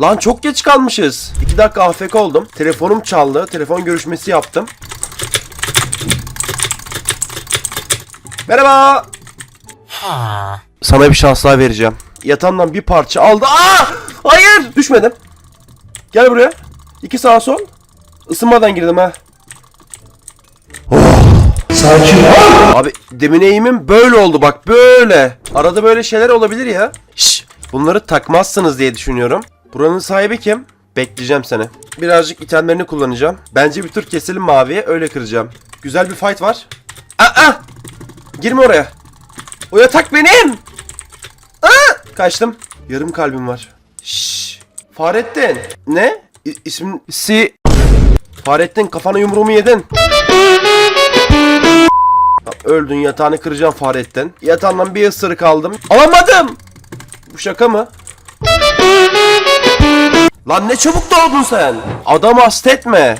Lan çok geç kalmışız. 2 dakika AFK oldum. Telefonum çaldı. Telefon görüşmesi yaptım. Merhaba. Sana bir şans daha vereceğim. Yatağımdan bir parça aldı. Aa! Hayır! Düşmedim. Gel buraya. İki sağ sol. Isınmadan girdim ha. Sakin ol. Abi demin eğimim böyle oldu bak böyle. Arada böyle şeyler olabilir ya. Şş, bunları takmazsınız diye düşünüyorum. Buranın sahibi kim? Bekleyeceğim seni. Birazcık itemlerini kullanacağım. Bence bir tur keselim maviye öyle kıracağım. Güzel bir fight var. Aa! Girme oraya. O yatak benim. Aa! Kaçtım. Yarım kalbim var. Şşş. Fahrettin. Ne? İ- si Fahrettin kafana yumruğumu yedin. Öldün yatağını kıracağım Fahrettin. Yatağından bir ısırık aldım. Alamadım. Bu şaka mı? Lan ne çabuk doğdun sen. Adam hasta etme.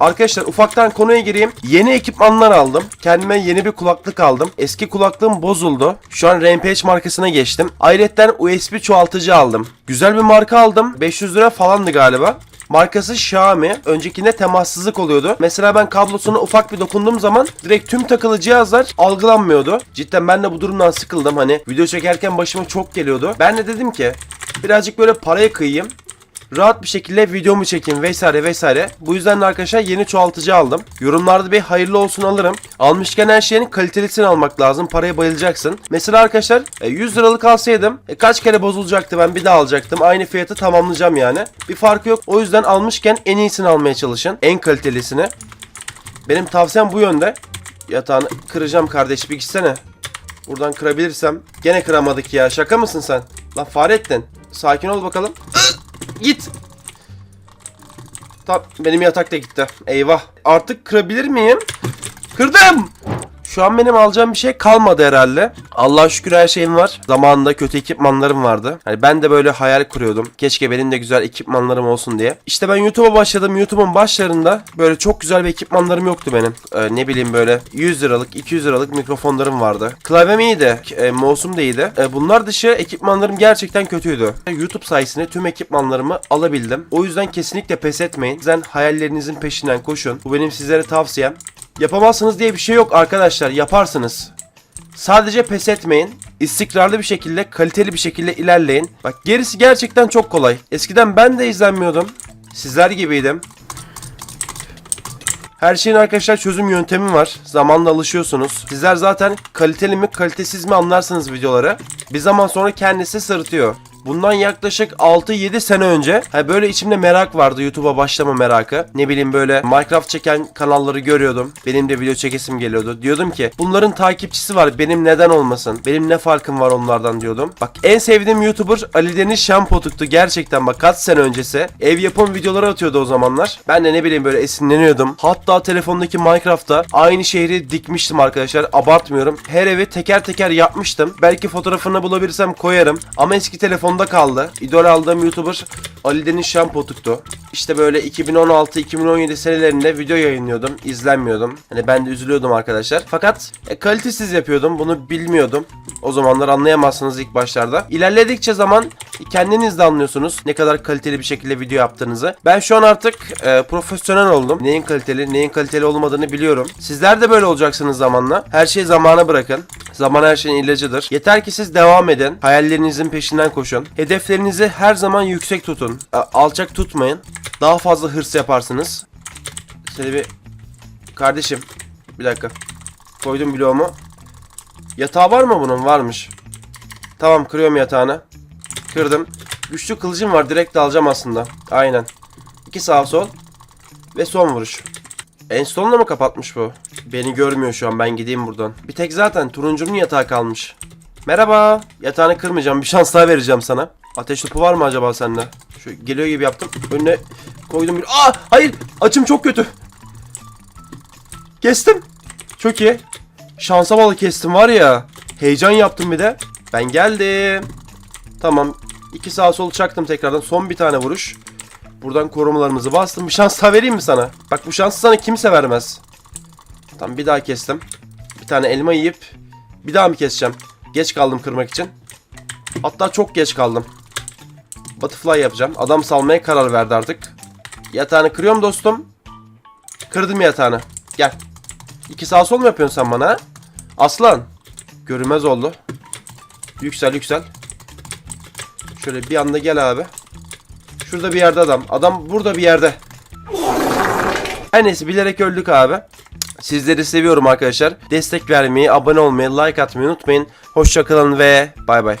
Arkadaşlar ufaktan konuya gireyim. Yeni ekipmanlar aldım. Kendime yeni bir kulaklık aldım. Eski kulaklığım bozuldu. Şu an Rampage markasına geçtim. Ayrıca USB çoğaltıcı aldım. Güzel bir marka aldım. 500 lira falandı galiba. Markası Xiaomi. Öncekinde temassızlık oluyordu. Mesela ben kablosuna ufak bir dokunduğum zaman direkt tüm takılı cihazlar algılanmıyordu. Cidden ben de bu durumdan sıkıldım. Hani video çekerken başıma çok geliyordu. Ben de dedim ki birazcık böyle paraya kıyayım rahat bir şekilde videomu çekeyim vesaire vesaire. Bu yüzden de arkadaşlar yeni çoğaltıcı aldım. Yorumlarda bir hayırlı olsun alırım. Almışken her şeyin kalitelisini almak lazım. Paraya bayılacaksın. Mesela arkadaşlar e, 100 liralık alsaydım e, kaç kere bozulacaktı ben bir daha alacaktım. Aynı fiyatı tamamlayacağım yani. Bir farkı yok. O yüzden almışken en iyisini almaya çalışın. En kalitelisini. Benim tavsiyem bu yönde. Yatağını kıracağım kardeş bir gitsene. Buradan kırabilirsem. Gene kıramadık ya. Şaka mısın sen? Lan Fahrettin. Sakin ol bakalım. Git. Tamam benim yatak da gitti. Eyvah. Artık kırabilir miyim? Kırdım. Şu an benim alacağım bir şey kalmadı herhalde. Allah'a şükür her şeyim var. Zamanında kötü ekipmanlarım vardı. Hani ben de böyle hayal kuruyordum. Keşke benim de güzel ekipmanlarım olsun diye. İşte ben YouTube'a başladım. YouTube'un başlarında böyle çok güzel bir ekipmanlarım yoktu benim. Ee, ne bileyim böyle 100 liralık, 200 liralık mikrofonlarım vardı. Klavyem iyiydi. E, mouse'um da iyiydi. E, bunlar dışı ekipmanlarım gerçekten kötüydü. YouTube sayesinde tüm ekipmanlarımı alabildim. O yüzden kesinlikle pes etmeyin. Sizden hayallerinizin peşinden koşun. Bu benim sizlere tavsiyem. Yapamazsınız diye bir şey yok arkadaşlar. Yaparsınız. Sadece pes etmeyin. İstikrarlı bir şekilde, kaliteli bir şekilde ilerleyin. Bak gerisi gerçekten çok kolay. Eskiden ben de izlenmiyordum. Sizler gibiydim. Her şeyin arkadaşlar çözüm yöntemi var. Zamanla alışıyorsunuz. Sizler zaten kaliteli mi kalitesiz mi anlarsınız videoları. Bir zaman sonra kendisi sırıtıyor. Bundan yaklaşık 6-7 sene önce ha böyle içimde merak vardı YouTube'a başlama merakı. Ne bileyim böyle Minecraft çeken kanalları görüyordum. Benim de video çekesim geliyordu. Diyordum ki bunların takipçisi var benim neden olmasın? Benim ne farkım var onlardan diyordum. Bak en sevdiğim YouTuber Ali Deniz Şampotuk'tu gerçekten bak kaç sene öncesi. Ev yapım videoları atıyordu o zamanlar. Ben de ne bileyim böyle esinleniyordum. Hatta telefondaki Minecraft'ta aynı şehri dikmiştim arkadaşlar. Abartmıyorum. Her evi teker teker yapmıştım. Belki fotoğrafını bulabilirsem koyarım. Ama eski telefonda kaldı. İdol aldığım YouTuber Ali Deniz Şampotuk'tu. İşte böyle 2016-2017 senelerinde video yayınlıyordum. izlenmiyordum. Hani ben de üzülüyordum arkadaşlar. Fakat e, kalitesiz yapıyordum. Bunu bilmiyordum. O zamanlar anlayamazsınız ilk başlarda. İlerledikçe zaman kendiniz de anlıyorsunuz ne kadar kaliteli bir şekilde video yaptığınızı. Ben şu an artık e, profesyonel oldum. Neyin kaliteli, neyin kaliteli olmadığını biliyorum. Sizler de böyle olacaksınız zamanla. Her şeyi zamana bırakın. Zaman her şeyin ilacıdır. Yeter ki siz devam edin. Hayallerinizin peşinden koşun. Hedeflerinizi her zaman yüksek tutun. A- Alçak tutmayın. Daha fazla hırs yaparsınız. Seni bir... Kardeşim. Bir dakika. Koydum bloğumu. Yatağı var mı bunun? Varmış. Tamam kırıyorum yatağını. Kırdım. Güçlü kılıcım var. Direkt alacağım aslında. Aynen. İki sağ sol. Ve son vuruş. Enstone'la mı kapatmış bu? Beni görmüyor şu an. Ben gideyim buradan. Bir tek zaten turuncunun yatağı kalmış. Merhaba. Yatağını kırmayacağım. Bir şans daha vereceğim sana. Ateş topu var mı acaba sende? Şu geliyor gibi yaptım. Önüne koydum bir... Aa! Hayır! Açım çok kötü. Kestim. Çok iyi. Şansa bağlı kestim var ya. Heyecan yaptım bir de. Ben geldim. Tamam. İki sağ sol çaktım tekrardan. Son bir tane vuruş. Buradan korumalarımızı bastım. Bir şans daha vereyim mi sana? Bak bu şansı sana kimse vermez. Tamam bir daha kestim. Bir tane elma yiyip bir daha mı keseceğim? Geç kaldım kırmak için. Hatta çok geç kaldım. Butterfly yapacağım. Adam salmaya karar verdi artık. Yatağını kırıyorum dostum. Kırdım yatağını. Gel. İki sağ sol mu yapıyorsun sen bana? Aslan. Görünmez oldu. Yüksel yüksel. Şöyle bir anda gel abi. Şurada bir yerde adam. Adam burada bir yerde. Her neyse bilerek öldük abi. Sizleri seviyorum arkadaşlar. Destek vermeyi, abone olmayı, like atmayı unutmayın. Hoşçakalın ve bay bay.